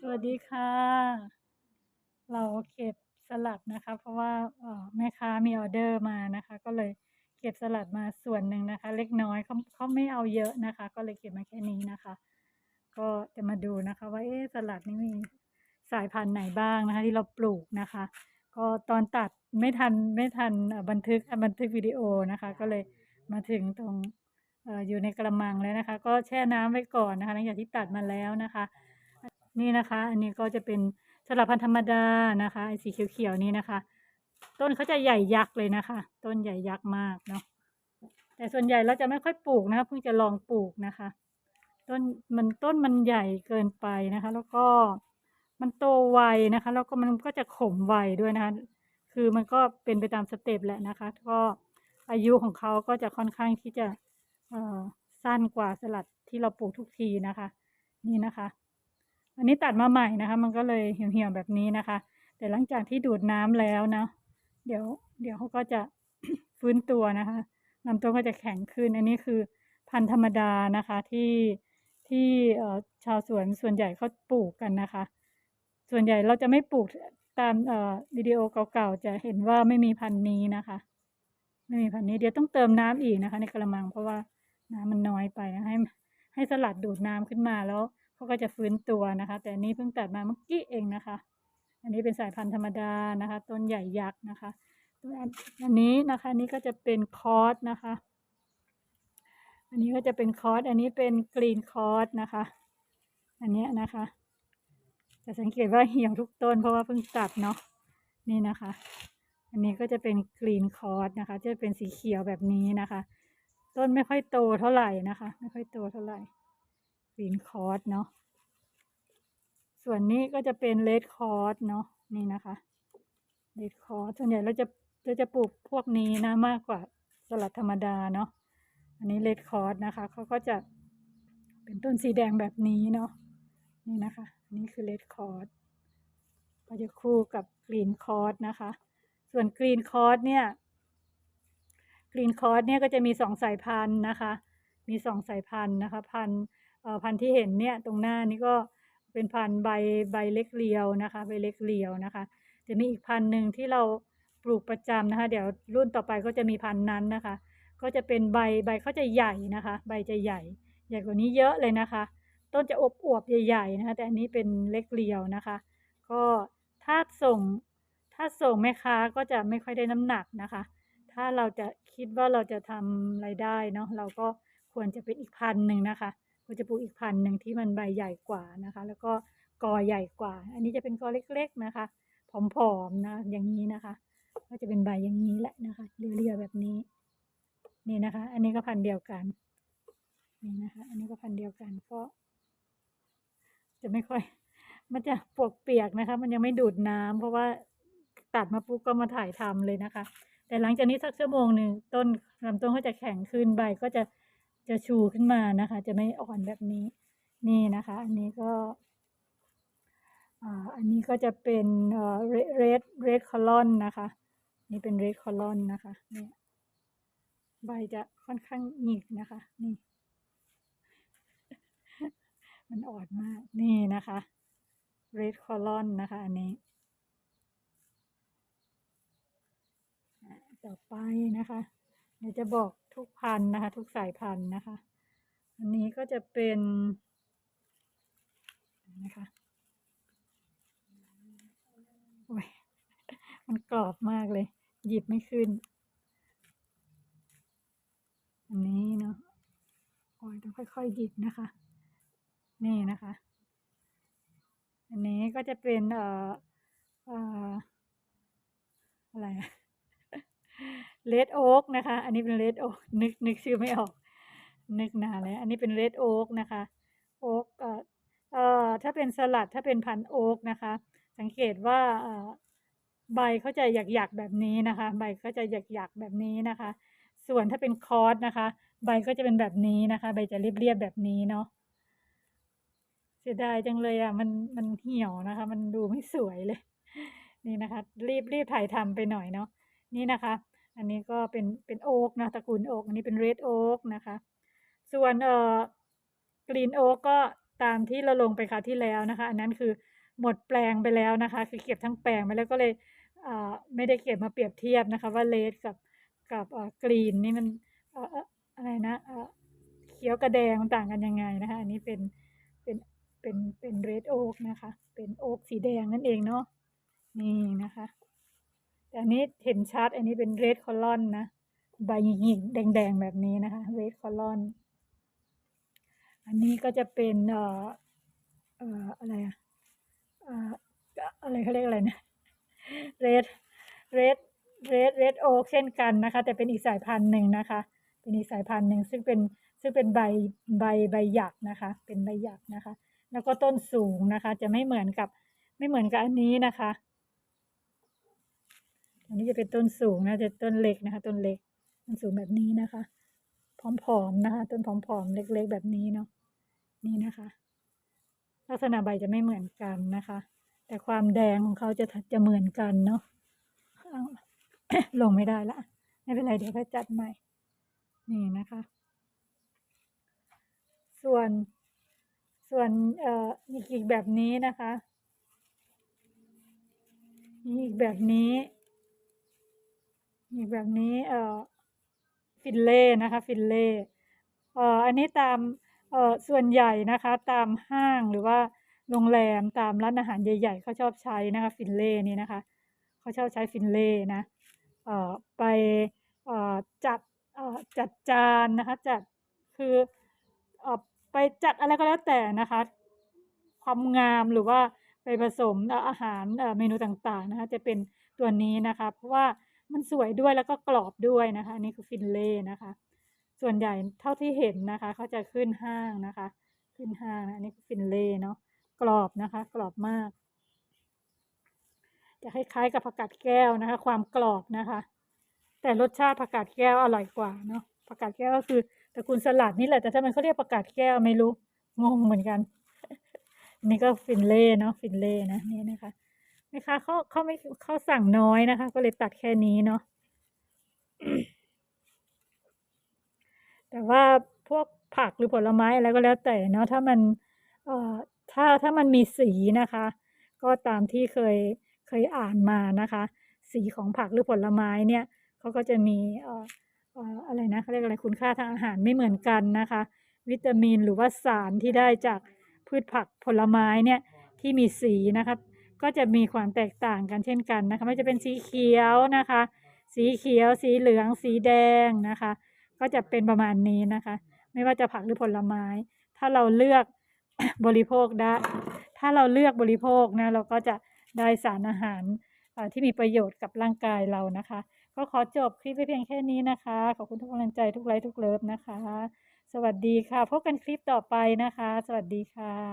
สวัสดีค่ะ เราเก็บสลัดนะคะ เพราะว่าแม่ค้ามีออเดอร์มานะคะ ก็เลยเก็บสลัดมาส่วนหนึ่งนะคะ เล็กน้อยเขาเขาไม่เอาเยอะนะคะ ก็เลยเก็บมาแค่นี้นะคะ ก็จะมาดูนะคะ ว่าเอ๊สลัดนี่มีสายพันธุ์ไหนบ้างนะคะ ที่เราปลูกนะคะ ก็ตอนตัดไม่ทันไม่ทันบันทึกบันทึกวิดีโอนะคะ ก็เลยมาถึงตรงเอ่ออยู่ในกระมังแล้วนะคะ ก็แช่น้ำไว้ก่อนนะคะหลังจากที่ตัดมาแล้วนะคะ นี่นะคะ อันนี้ก็จะเป็นสลับพันธรรมดานะคะไอ้สีเขียวๆนี้นะคะ ต้นเขาจะใหญ่ยักษ์เลยนะคะ ต้นใหญ่ยักษ์มากเนาะแต่ส่วนใหญ่เราจะไม่ค่อยปลูกนะคะเพิ่งจะลองปลูกนะคะ ต้นมันต้นมันใหญ่เกินไปนะคะ แล้วก็มันโตไวนะคะ แล้วก็มันก็จะขมไวด้วยนะคะ คือมันก็เป็นไปตามสเต็ปแหละนะคะ ก็อายุของเขาก็จะค่อนข้างที่จะสั้นกว่าสลัดที่เราปลูกทุกทีนะคะ นี่นะคะ อันนี้ตัดมาใหม่นะคะ มันก็เลยเหี่ยวๆแบบนี้นะคะ แต่หลังจากที่ดูดน้ำแล้วนะเดี๋ยว เดี๋ยวเขาก็จะฟื้นตัวนะคะลำต้นก็จะแข็งขึ้น อันนี้คือพันธุ์ธรรมดานะคะที่ที่เอชาวสวนส่วนใหญ่เขาปลูกกันนะคะ ส่วนใหญ่เราจะไม่ปลูกตามเอ่อวิดีโอเก่าๆจะเห็นว่าไม่มีพันธุ์นี้นะคะ ไม่มีพันธุ์นี้เดี๋ยวต้องเติมน้ำอีกนะคะ ในกระมังเพราะว่าน้ำมันน้อยไปนะให้ให้สลัดดูดน้ำขึ้นมาแล้ว เขาก็จะฟื้นตัวนะคะ แต่นี้เพิ่งตัดมาเมื่อกี้เองนะคะ อันนี้เป็นสายพันธุ์ธรรมดานะคะ ต้นใหญ่ยักษ์นะคะตัวอันนี้นะคะนี้ก็จะเป็นคอร์สนะคะ อันนี้ก็จะเป็นคอร์สอันนี้เป็นกรีนคอร์สนะคะ อันนี้นะคะจะสังเกตว่าเหี่ยวทุกต้นเพราะว่าเพิ่งตัดเนาะนี่นะคะ อันนี้ก็จะเป็นกรีนคอร์สนะคะ จะเป็นสีเขียวแบบนี้นะคะ ต้นไม่ค่อยโตเท่าไหร่นะคะ ไม่ค่อยโตเท่าไหร่ กรีนคอร์สเนาะส่วนนี้ก็จะเป็นเลดคอร์สเนาะนี่นะคะเลดคอร์สส่วนใหญ่เราจะเราจะปลูกพวกนี้นะมากกว่าสลัดธรรมดาเนาะอันนี้เลดคอร์สนะคะเขาก็จะเป็นต้นสีแดงแบบนี้เนาะนี่นะคะอันนี่คือเลดคอร์สก็จะคู่กับกรีนคอร์สนะคะ ส่วนกรีนคอร์สเนี่ยกรีนคอร์สเนี่ยก็จะมีสองสายพันธุ์นะคะ มีสองสายพันธุ์นะคะ พันธุ์ พันธุ์ที่เห็นเนี่ยตรงหน้านี้ก็เป็นพันธุ์ใบใบเล็กเรียวนะคะใบเล็กเรียวนะคะจะมีอีกพันธุ์หนึ่งที่เราปลูกประจำนะคะ เดี๋ยวรุ่นต่อไปก็จะมีพันธุ์นั้นนะคะ ก็จะเป็นใบใบเขาจะใหญ่นะคะ ใบจะใหญ่ ใหญ่กว่านี้เยอะเลยนะคะ ต้นจะอบอวบใหญ่ๆนะคะ แต่อันนี้เป็นเล็กเรียวนะคะ ก็ถ้าส่งถ้าส่งแม่ค้าก็จะไม่ค่อยได้น้ำหนักนะคะ ถ้าเราจะคิดว่าเราจะทำรายได้เนาะเราก็ควรจะเป็นอีกพันธุ์หนึ่งนะคะ ควรจะปลูกอีกพันธุ์หนึ่งที่มันใบใหญ่กว่านะคะ แล้วก็กอใหญ่กว่า อันนี้จะเป็นกอเล็ก ๆนะคะผอมๆนะอย่างนี้นะคะ ก็จะเป็นใบอย่างนี้แหละนะคะเรียวๆแบบนี้ นี่นะคะ อันนี้ก็พันธุ์เดียวกันนี่นะคะ อันนี้ก็พันธุ์เดียวกันก็ จะไม่ค่อย มันจะปวกเปียกนะคะ มันยังไม่ดูดน้ำเพราะว่าตัดมาปุ๊บก็มาถ่ายทำเลยนะคะ แต่หลังจากนี้สักชั่วโมงหนึ่งต้นลำต้นก็จะแข็งขึ้นใบก็จะ จะชูขึ้นมานะคะ จะไม่อ่อนแบบนี้ นี่นะคะ อันนี้ก็อ,อันนี้ก็จะเป็นเอ่อ red red colon นะคะ นี่เป็น red colon นะคะนี่ใบจะค่อนข้างหงิกนะคะ นี่ มันอ่อนมาก นี่นะคะ red colon นะคะ อันนี้ ต่อไปนะคะ เดี๋ยวจะบอกทุกพันธุ์นะคะ ทุกสายพันธุ์นะคะ อันนี้ก็จะเป็นนะคะโอ้ยมันกรอบมากเลย หยิบไม่ขึ้น อันนี้เนาะโอ้ยต้องค่อยๆหยิบนะคะ นี่นะคะ อันนี้ก็จะเป็นเอ่อเอ่ออะไรอะ เลดโอ๊กนะคะ อันนี้เป็นเลดโอ๊กนึกนึกชื่อไม่ออก นึกนานแล้ว อันนี้เป็นเลดโอ๊กนะคะโอ๊กเอ่อเอ่อถ้าเป็นสลัดถ้าเป็นพันโอ๊กนะคะ สังเกตว่าเอ่อใบเขาจะหยักๆแบบนี้นะคะ ใบก็จะหยักๆแบบนี้นะคะ ส่วนถ้าเป็นคอร์สนะคะ ใบก็จะเป็นแบบนี้นะคะ ใบจะเรียบๆแบบนี้เนาะเสียดายจังเลยอะมันมันเหี่ยวนะคะ มันดูไม่สวยเลย นี่นะคะ รีบรีบถ่ายทำไปหน่อยเนาะนี่นะคะ อันนี้ก็เป็นเป็นโอ๊กนะตระกูลโอ๊กอันนี้เป็นเรดโอ๊กนะคะ ส่วนเอ่อกรีนโอ๊กก็ตามที่เราลงไปคราวที่แล้วนะคะ อันนั้นคือหมดแปลงไปแล้วนะคะ คือเก็บทั้งแปลงไปแล้วก็เลยอ่าไม่ได้เก็บมาเปรียบเทียบนะคะ ว่าเลดกับกับอ่ากรีนนี่มันเอ่ออะไรนะเอ่อเขียวกับแดงมันต่างกันยังไงนะคะ อันนี้เป็นเป็นเป็นเป็นเรดโอ๊กนะคะ เป็นโอ๊กสีแดงนั่นเองเนาะนี่นะคะ แต่อันนี้เห็นชัด อันนี้เป็นเรดคอลอนนะ ใบหยิกๆแดงๆ แบบนี้นะคะเรดคอลอนอันนี้ก็จะเป็นเอ่อเอ่ออะไรอะเอ่ออะไรเขาเรียกอะไรนะเรดเรดเรดเรดโอเช่นกันนะคะ แต่เป็นอีกสายพันธุ์หนึ่งนะคะ เป็นอีกสายพันธุ์หนึ่งซึ่งเป็นซึ่งเป็นใบใบใบหยักนะคะ เป็นใบหยักนะคะ แล้วก็ต้นสูงนะคะ จะไม่เหมือนกับไม่เหมือนกับอันนี้นะคะ อันนี้จะเป็นต้นสูงนะจะต้นเล็กนะคะ ต้นเล็กต้นสูงแบบนี้นะคะผอมๆนะคะ ต้นผอมๆเล็กๆแบบนี้เนาะนี่นะคะ ลักษณะใบจะไม่เหมือนกันนะคะ แต่ความแดงของเขาจะจะเหมือนกันเนาะลงไม่ได้ละไม่เป็นไรเดี๋ยวค่อยจัดใหม่ นี่นะคะ ส่วนส่วนเอ่อมีอีกแบบนี้นะคะมีอีกแบบนี้ มีแบบนี้เอ่อฟินเล่นะคะ ฟินเล่เอ่ออันนี้ตามเอ่อส่วนใหญ่นะคะ ตามห้างหรือว่าโรงแรมตามร้านอาหารใหญ่ ๆเขาชอบใช้นะคะ ฟินเล่นี่นะคะเขาชอบใช้ฟินเล่นะเอ่อไปเอ่อจัดเอ่อจัดจานนะคะ จัดคือเอ่อไปจัดอะไรก็แล้วแต่นะคะ ความงามหรือว่าไปผสมเอ่ออาหารเอ่อเมนูต่างๆนะคะ จะเป็นตัวนี้นะคะ เพราะว่า มันสวยด้วยแล้วก็กรอบด้วยนะคะนนี้คือฟินเล่นะคะ ส่วนใหญ่เท่าที่เห็นนะคะเขาจะขึ้นห้างนะคะ ขึ้นห้างนะอันนี้คือฟินเล่เนาะกรอบนะคะ กรอบมาก จะคล้ายๆกับผักกาดแก้วนะคะ ความกรอบนะคะ แต่รสชาติผักกาดแก้วอร่อยกว่าเนาะผักกาดแก้วก็คือตระกูลสลัดนี่แหละแต่ถ้ามันเขาเรียกผักกาดแก้วไม่รู้งงเหมือนกันนี่ก็ฟินเล่เนาะฟินเล่นะนี่นะคะ แม่ค้าเขาเขาไม่เขาสั่งน้อยนะคะ ก็เลยตัดแค่นี้เนาะแต่ว่าพวกผักหรือผลไม้อะไรก็แล้วแต่เนาะถ้ามันเอ่อถ้าถ้ามันมีสีนะคะ ก็ตามที่เคยเคยอ่านมานะคะ สีของผักหรือผลไม้เนี่ยเขาก็จะมีเอ่อเอ่ออะไรนะเขาเรียกอะไรคุณค่าทางอาหารไม่เหมือนกันนะคะ วิตามินหรือว่าสารที่ได้จากพืชผักผลไม้เนี่ยที่มีสีนะคะ ก็จะมีความแตกต่างกันเช่นกันนะคะไม่ว่าจะเป็นสีเขียวนะคะ สีเขียวสีเหลืองสีแดงนะคะ ก็จะเป็นประมาณนี้นะคะ ไม่ว่าจะผักหรือผลไม้ ถ้าเราเลือกบริโภคได้ ถ้าเราเลือกบริโภคนะเราก็จะได้สารอาหารที่มีประโยชน์กับร่างกายเรานะคะ ก็ขอจบคลิปไว้เพียงแค่นี้นะคะ ขอบคุณทุกกำลังใจทุกไลค์ทุกเลิฟนะคะ สวัสดีค่ะ พบกันคลิปต่อไปนะคะ สวัสดีค่ะ